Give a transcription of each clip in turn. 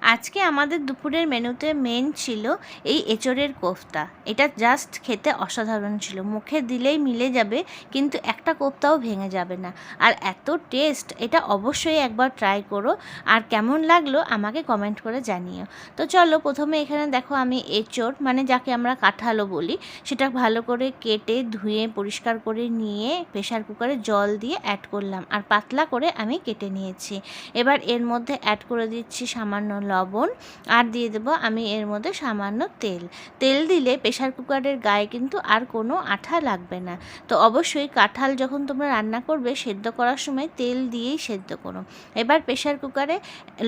আজকে আমাদের দুপুরের মেনুতে মেন ছিল এই এঁচড়ের কোফতা। এটা জাস্ট খেতে অসাধারণ ছিল। মুখে দিলেই মিলে যাবে, কিন্তু একটা কোফতাও ভেঙে যাবে না। আর এত টেস্ট এটা অবশ্যই একবার ট্রাই করো। আর কেমন লাগল আমাকে কমেন্ট করে জানিও। তো চলো প্রথমে এখানে দেখো আমি এঁচড় মানে যাকে আমরা কাঁঠালও বলি, সেটা ভালো করে কেটে, ধুয়ে, পরিষ্কার করে নিয়ে প্রেশার কুকারে জল দিয়ে অ্যাড করলাম। আর পাতলা করে আমি কেটে নিয়েছি। এবার এর মধ্যে অ্যাড করে দিচ্ছি সামান্য লবণ আর দিয়ে দেবো আমি এর মধ্যে সামান্য তেল। তেল দিলে প্রেশার কুকারের গায়ে কিন্তু আর কোনো আঠা লাগবে না। তো অবশ্যই কাঁঠাল যখন তোমরা রান্না করবে সেদ্ধ করার সময় তেল দিয়েই সেদ্ধ করো। এবার প্রেশার কুকারে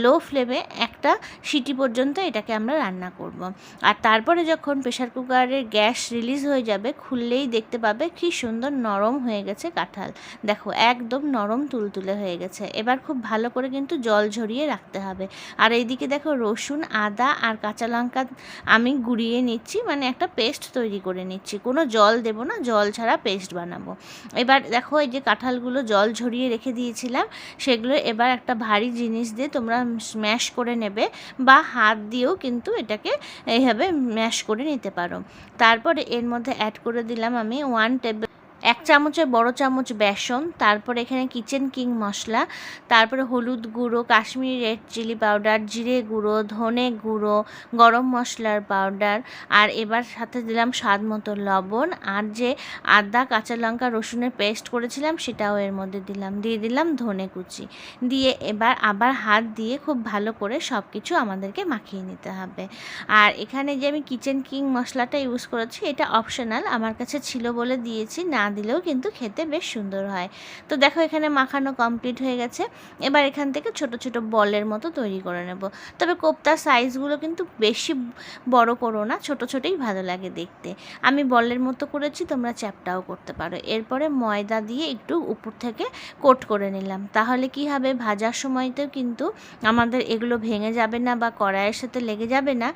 লো ফ্লেমে একটা সিটি পর্যন্ত এটাকে আমরা রান্না করব। আর তারপরে যখন প্রেশার কুকারের গ্যাস রিলিজ হয়ে যাবে, খুললেই দেখতে পাবে কি সুন্দর নরম হয়ে গেছে কাঁঠাল। দেখো, একদম নরম তুলতুলে হয়ে গেছে। এবার খুব ভালো করে কিন্তু জল ঝরিয়ে রাখতে হবে। আর এইদিকে দেখো রসুন, আদা আর কাঁচা লঙ্কা আমি গুঁড়িয়ে নিচ্ছি মানে একটা পেস্ট তৈরি করে নিচ্ছি। কোনো জল দেবো না, জল ছাড়া পেস্ট বানাবো। এবার দেখো এই যে কাঁঠালগুলো জল ঝরিয়ে রেখে দিয়েছিলাম, সেগুলো এবার একটা ভারী জিনিস দিয়ে তোমরা স্ম্যাশ করে নেবে বা হাত দিয়েও কিন্তু এটাকে এইভাবে ম্যাশ করে নিতে পারো। তারপরে এর মধ্যে অ্যাড করে দিলাম আমি ওয়ান টেবিল এক চামচের বড় চামচ বেসন, তারপর এখানে কিচেন কিং মশলা, তারপরে হলুদ গুঁড়ো, কাশ্মীরি রেড চিলি পাউডার, জিরে গুঁড়ো, ধনে গুঁড়ো, গরম মশলার পাউডার, আর এবার সাথে দিলাম স্বাদ মতো লবণ, আর যে আদা, কাঁচা লঙ্কা, রসুনের পেস্ট করেছিলাম সেটাও এর মধ্যে দিলাম। দিয়ে দিলাম ধনে কুচি। দিয়ে এবার আবার হাত দিয়ে খুব ভালো করে সব কিছু আমাদেরকে মাখিয়ে নিতে হবে। আর এখানে যে আমি কিচেন কিং মশলাটা ইউজ করেছি, এটা অপশনাল আমার কাছে ছিল বলে দিয়েছি, না দিলেও কিন্তু খেতে বেশ সুন্দর হয়। তো দেখো এখানে মাখানো কমপ্লিট হয়ে গেছে। এবার এখান থেকে ছোট ছোট বলের মতো তৈরি করে নেব। তবে কোপ্তার সাইজগুলো কিন্তু বেশি বড় করো না, ছোট, ছোটই ভালো লাগে দেখতে। আমি বলের মতো করেছি, তোমরা চ্যাপটাও করতে পারো। এরপরে ময়দা দিয়ে একটু উপর থেকে কোট করে নিলাম। তাহলে কি হবে? ভাজার সময়তেও কিন্তু আমাদের এগুলো ভেঙে যাবে না বা কড়াইয়ের সাথে লেগে যাবে না।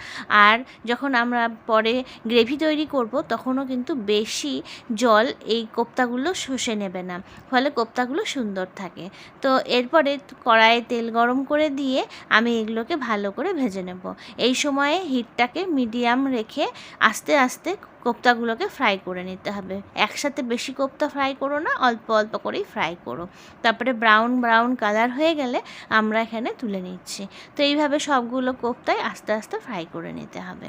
আর যখন আমরা পরে গ্রেভি তৈরি করব, তখনও কিন্তু বেশি জল এই কোপ্তাগুলো শুষে নেবে না, ফলে কোপ্তাগুলো সুন্দর থাকে। তো এরপরে কড়াইয়ে তেল গরম করে দিয়ে আমি এগুলোকে ভালো করে ভেজে নেব। এই সময়ে হিটটাকে মিডিয়াম রেখে আস্তে আস্তে কোপ্তাগুলোকে ফ্রাই করে নিতে হবে। একসাথে বেশি কোপ্তা ফ্রাই করো না, অল্প অল্প করেই ফ্রাই করো। তারপরে ব্রাউন ব্রাউন কালার হয়ে গেলে আমরা এখানে তুলে নিচ্ছি। তো এইভাবে সবগুলো কোপ্তায় আস্তে আস্তে ফ্রাই করে নিতে হবে।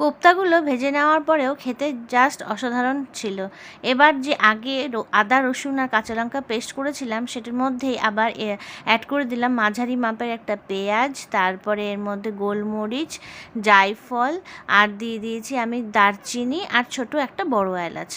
কোপ্তাগুলো ভেজে নেওয়ার পরেও খেতে জাস্ট অসাধারণ ছিল। এবার যে আগে আদা, রসুন আর কাঁচা লঙ্কা পেস্ট করেছিলাম, সেটার মধ্যেই আবার অ্যাড করে দিলাম মাঝারি মাপের একটা পেঁয়াজ, তারপরে এর মধ্যে গোলমরিচ, জায়ফল, আর দিয়ে দিয়েছি আমি দারচিনি আর ছোট একটা বড় এলাচ।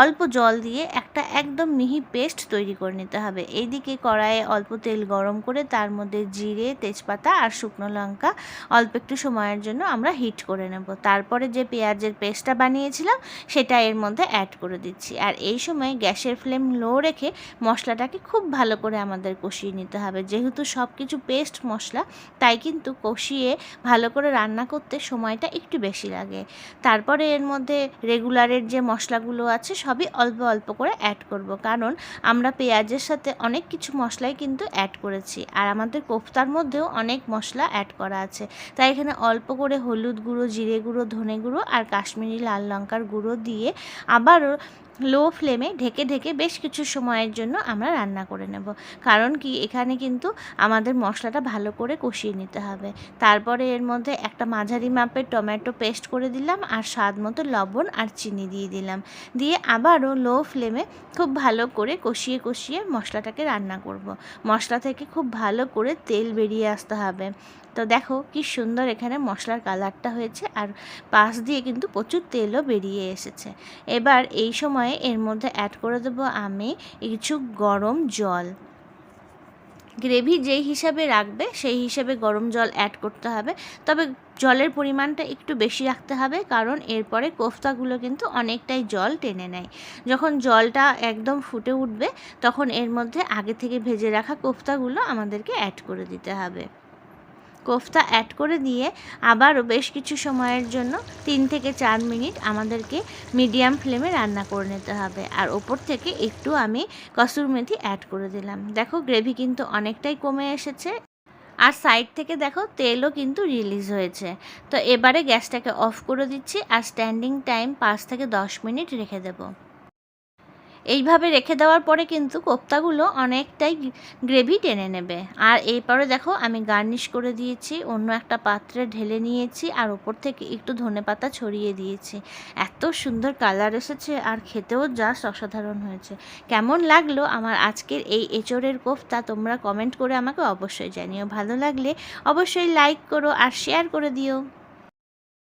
অল্প জল দিয়ে একটা একদম মিহি পেস্ট তৈরি করে নিতে হবে। এইদিকে কড়াইয়ে অল্প তেল গরম করে তার মধ্যে জিরে, তেজপাতা আর শুকনো লঙ্কা অল্প একটু সময়ের জন্য আমরা হিট করে নেব। তারপরে যে পেঁয়াজের পেস্টটা বানিয়েছিলাম সেটা এর মধ্যে অ্যাড করে দিচ্ছি। আর এই সময় গ্যাসের ফ্লেম লো রেখে মশলাটাকে খুব ভালো করে আমাদের কষিয়ে নিতে হবে। যেহেতু সব কিছু পেস্ট মশলা, তাই কিন্তু কষিয়ে ভালো করে রান্না করতে সময়টা একটু বেশি লাগে। তারপরে এর মধ্যে রেগুলারের যে মশলাগুলো আছে সবই অল্প অল্প করে অ্যাড করব। কারণ আমরা পেঁয়াজের সাথে অনেক কিছু মশলাই কিন্তু অ্যাড করেছি। আর আমাদের কোফতার মধ্যেও অনেক মশলা অ্যাড করা আছে। তাই এখানে অল্প করে হলুদ গুঁড়ো, জিরে গুঁড়ো, ধনে গুঁড়ো আর কাশ্মীরি লাল লঙ্কার গুঁড়ো দিয়ে আবারও লো ফ্লেমে ঢেকে ঢেকে বেশ কিছু সময়ের জন্য আমরা রান্না করে নেব। কারণ কি, এখানে কিন্তু আমাদের মশলাটা ভালো করে কষিয়ে নিতে হবে। তারপরে এর মধ্যে একটা মাঝারি মাপের টমেটো পেস্ট করে দিলাম আর স্বাদ মতো লবণ আর চিনি দিয়ে দিলাম। দিয়ে আবারও লো ফ্লেমে খুব ভালো করে কষিয়ে কষিয়ে মশলাটাকে রান্না করব। মশলা থেকে খুব ভালো করে তেল বেরিয়ে আসতে হবে। তো দেখো কি সুন্দর এখানে মশলার কালারটা হয়েছে আর পাশ দিয়ে কিন্তু প্রচুর তেলও বেরিয়ে এসেছে। এবার এই সময়ে এর মধ্যে অ্যাড করে দেবো আমি কিছু গরম জল। গ্রেভি যেই হিসাবে রাখবে, সেই হিসাবে গরম জল অ্যাড করতে হবে। তবে জলের পরিমাণটা একটু বেশি রাখতে হবে, কারণ এরপরে কোফতাগুলো কিন্তু অনেকটাই জল টেনে নেয়। যখন জলটা একদম ফুটে উঠবে, তখন এর মধ্যে আগে থেকে ভেজে রাখা কোফতাগুলো আমাদেরকে অ্যাড করে দিতে হবে। কোফতা অ্যাড করে দিয়ে আবারও বেশ কিছু সময়ের জন্য তিন থেকে চার মিনিট আমাদেরকে মিডিয়াম ফ্লেমে রান্না করে নিতে হবে। আর ওপর থেকে একটু আমি কসুর মেথি অ্যাড করে দিলাম। দেখো গ্রেভি কিন্তু অনেকটাই কমে এসেছে। আর সাইড থেকে দেখো তেলও কিন্তু রিলিজ হয়েছে। তো এবারে গ্যাসটাকে অফ করে দিচ্ছি আর স্ট্যান্ডিং টাইম পাঁচ থেকে দশ মিনিট রেখে দেবো। এইভাবে রেখে দেওয়ার পরে কিন্তু কোপ্তাগুলো অনেকটাই গ্রেভি টেনে নেবে। আর এরপরে দেখো আমি গার্নিশ করে দিয়েছি, অন্য একটা পাত্রে ঢেলে নিয়েছি আর ওপর থেকে একটু ধনে পাতা ছড়িয়ে দিয়েছি। এত সুন্দর কালার এসেছে আর খেতেও জাস্ট অসাধারণ হয়েছে। কেমন লাগল আমার আজকের এই এঁচড়ের কোফতা তোমরা কমেন্ট করে আমাকে অবশ্যই জানিও। ভালো লাগলে অবশ্যই লাইক করো আর শেয়ার করে দিও।